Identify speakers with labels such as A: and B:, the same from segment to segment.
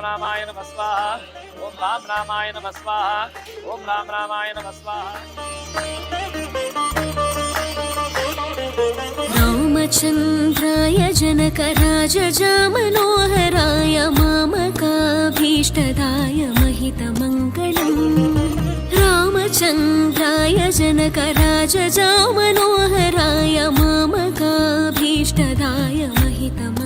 A: రామాయ నమ స్వాహ ఓం రామ్ రామాయ నమ స్వాహ ఓం రామ్ రామాయ నమ స్వాహ
B: रामचन्द्राय जनकराजजामनोहराय मामकाभीष्टदाय महितमङ्गलम् रामचन्द्राय जनकराजजामनोहराय मामकाभीष्टदाय महितमङ्गलम्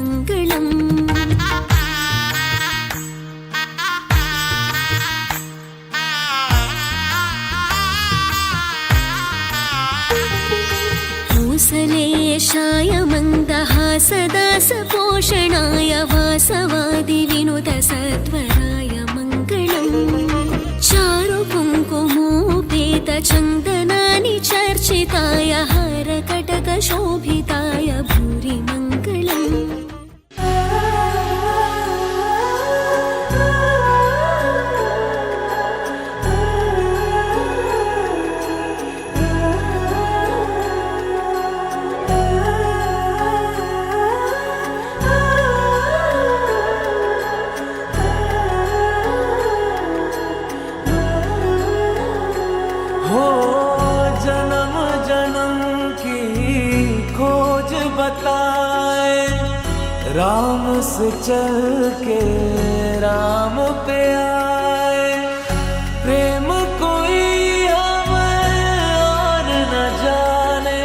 B: सदा सपोषणाय वासवादि विनुद सत्वराय मङ्गलम्
C: चारुकुङ्कुमोपेतचन्दनानि चर्चिताय हरकटकशोभित बताए राम से चल के राम पे आए। प्रेम कोई हमें और न जाने।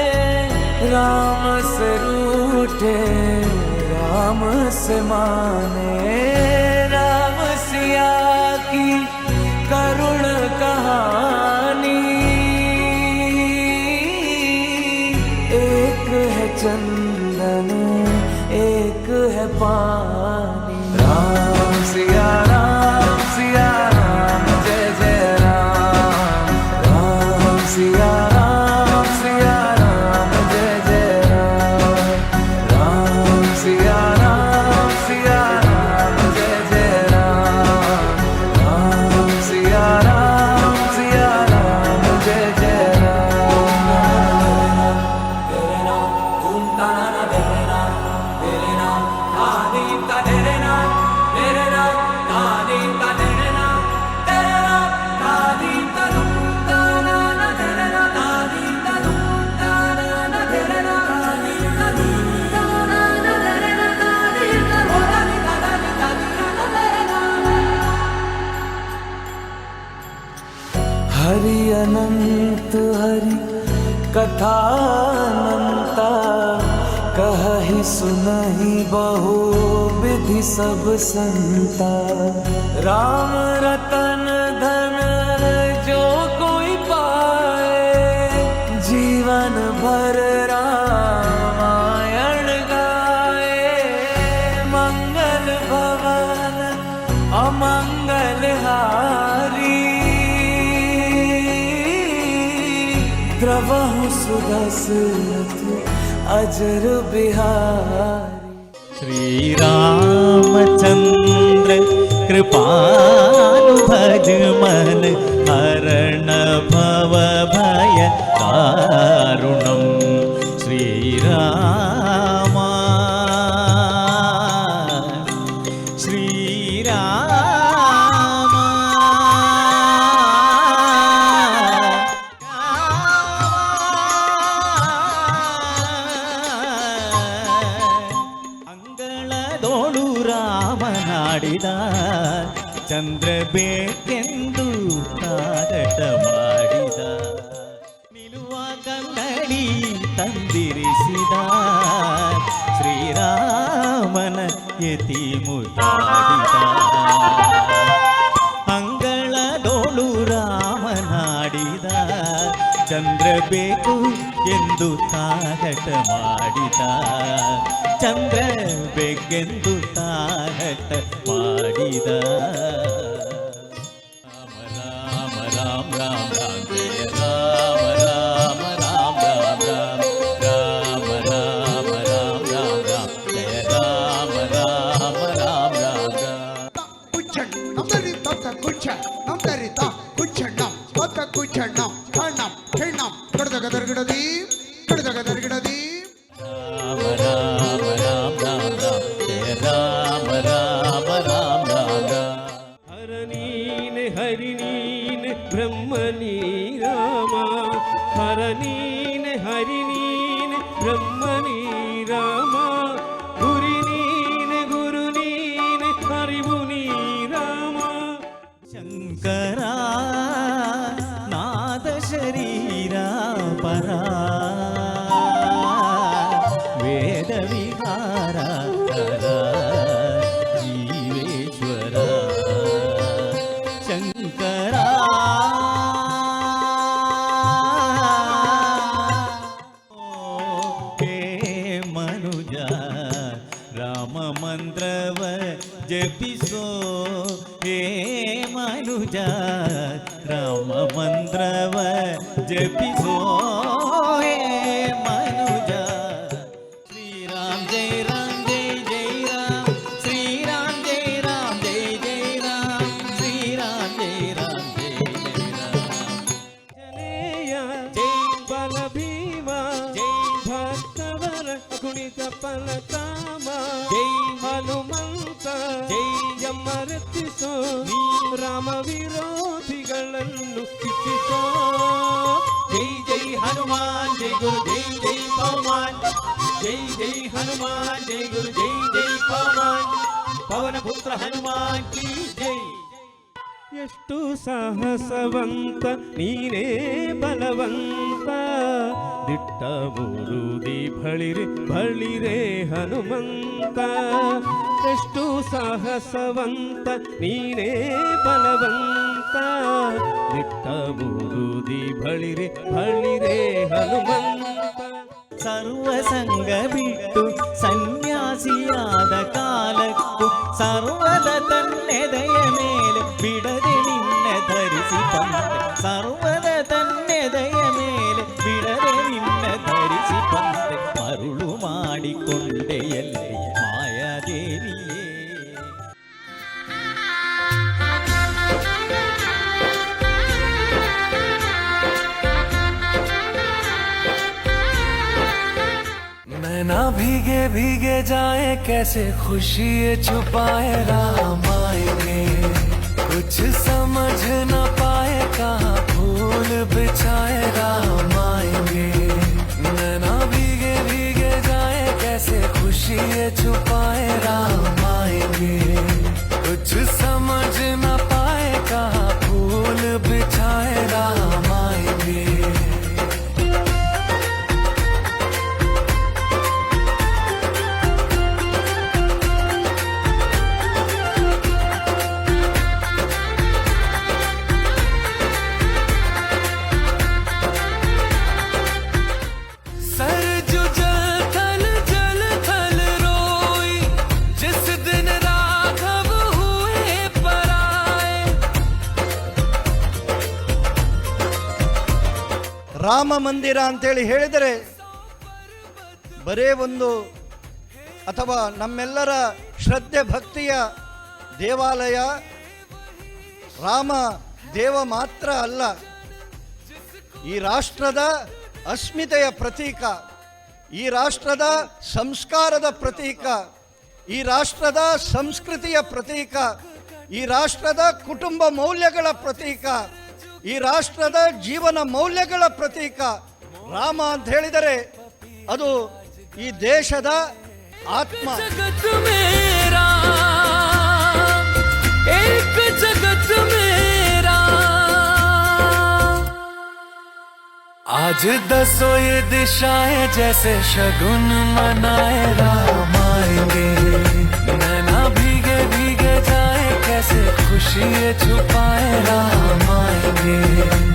C: राम से रूठे, राम से माने। कहि सुनहि बहु विधि सब संता। राम रतन धन जो कोई पाए, जीवन भर रामायण गाए। मंगल भवन अमंगल हारी। द्रवहु सुदसरथ अजर बिहारी।
D: श्रीरामचन्द्र कृपालु भज मन हरण भव भय दारुणं श्रीरामा ಕನ್ನಡಿ ತಂದಿರಿಸಿದ ಶ್ರೀರಾಮನ ಯತಿ ಮುತಾಡಿದ ಅಂಗಳದೋಳು ರಾಮನಾಡಿದ, ಚಂದ್ರ ಬೇಕು ಎಂದು ತಾರಟ ಮಾಡಿದ. ಚಂದ್ರ ಬೇಕೆಂದು ತಾರಟ ಮಾಡಿದ. హరిణీన్ బ్రహ్మణీ రామ. హరణీన్ హరిణీన్ బ్రహ్మణీ రామ. గురినీన్ గురునీన్ హరిముని రామ.
E: శంకరా
D: నాద
E: శరీర भैया
D: राम
E: मन्त्रव जपिसो हे मनुजा।
D: राम
E: मन्त्रव
D: जपिसो
E: ಯಮರತಿಸೋ
D: ನೀ
E: ರಾಮ ವಿರೋಧಿಗಳನ್ನು ಶಿಕ್ಷಿಸೋ
D: ಜೈ ಜೈ ಹನುಮಾನ್ ಜೈ ಗುರು ಜೈ ಜೈ ಪವಮಾನ್ ಜೈ ಜೈ ಹನುಮಾನ್ ಜೈ ಗುರು ಜೈ ಜೈ ಪವಮಾನ್ ಪವನ ಪುತ್ರ ಹನುಮಾನ್ ಕಿ ಜೈ
E: ಎಷ್ಟು ಸಾಹಸವಂತ ನೀನೇ ಬಲವಂತ ದಿಟ್ಟ ಬುರುದಿ ಬಳಿರೆ ಬಳಿರೆ ಹನುಮಂತ ಎಷ್ಟು ಸಾಹಸವಂತ ನೀನೇ ಬಲವಂತ ದಿಟ್ಟ ಬುರುದಿ ಬಳಿರೆ ಬಳಿರೆ ಹನುಮಂತ
D: ಸರ್ವ ಸಂಗ ಬಿಟ್ಟು ಸನ್ಯಾಸಿಯಾದ ಕಾಲಕ್ಕೂ ಸರ್ವದ ತನ್ನೆದೆಯ ಮೇಲೆ ಬಿಡದೆ ನಿನ್ನ ಧರಿಸಿ ಬಂದೆ ಸರ್ವದ ತನ್ನೆದೆಯ ಮೇಲೆ ಬಿಡದೆ ನಿನ್ನ ಧರಿಸಿ ಬಂದೆ ಮರುಳು ಮಾಡಿಕೊಂಡೆ
C: भीगे भीगे जाए, कैसे खुशी छुपाए राम आएँगे कुछ समझ न पाए, कहाँ फूल बिछाए राम आएँगे नैना भीगे भीगे जाए, कैसे खुशी छुपाए राम आएँगे कुछ
F: ರಾಮ ಮಂದಿರ ಅಂತೇಳಿ ಹೇಳಿದರೆ ಬರೇ ಒಂದು ಅಥವಾ ನಮ್ಮೆಲ್ಲರ ಶ್ರದ್ಧೆ ಭಕ್ತಿಯ ದೇವಾಲಯ ರಾಮ ದೇವ ಮಾತ್ರ ಅಲ್ಲ. ಈ ರಾಷ್ಟ್ರದ ಅಸ್ಮಿತೆಯ ಪ್ರತೀಕ, ಈ ರಾಷ್ಟ್ರದ ಸಂಸ್ಕಾರದ ಪ್ರತೀಕ, ಈ ರಾಷ್ಟ್ರದ ಸಂಸ್ಕೃತಿಯ ಪ್ರತೀಕ, ಈ ರಾಷ್ಟ್ರದ ಕುಟುಂಬ ಮೌಲ್ಯಗಳ ಪ್ರತೀಕ ಈ ರಾಷ್ಟ್ರದ ಜೀವನ ಮೌಲ್ಯಗಳ ಪ್ರತೀಕ ರಾಮ ಅಂತ ಹೇಳಿದರೆ ಅದು ಈ ದೇಶದ ಆತ್ಮ
C: जगत मेरा एक जगत मेरा आज दसो ये दिशाएं जैसे शगुन मनाए राम खुशी छुपाए रहा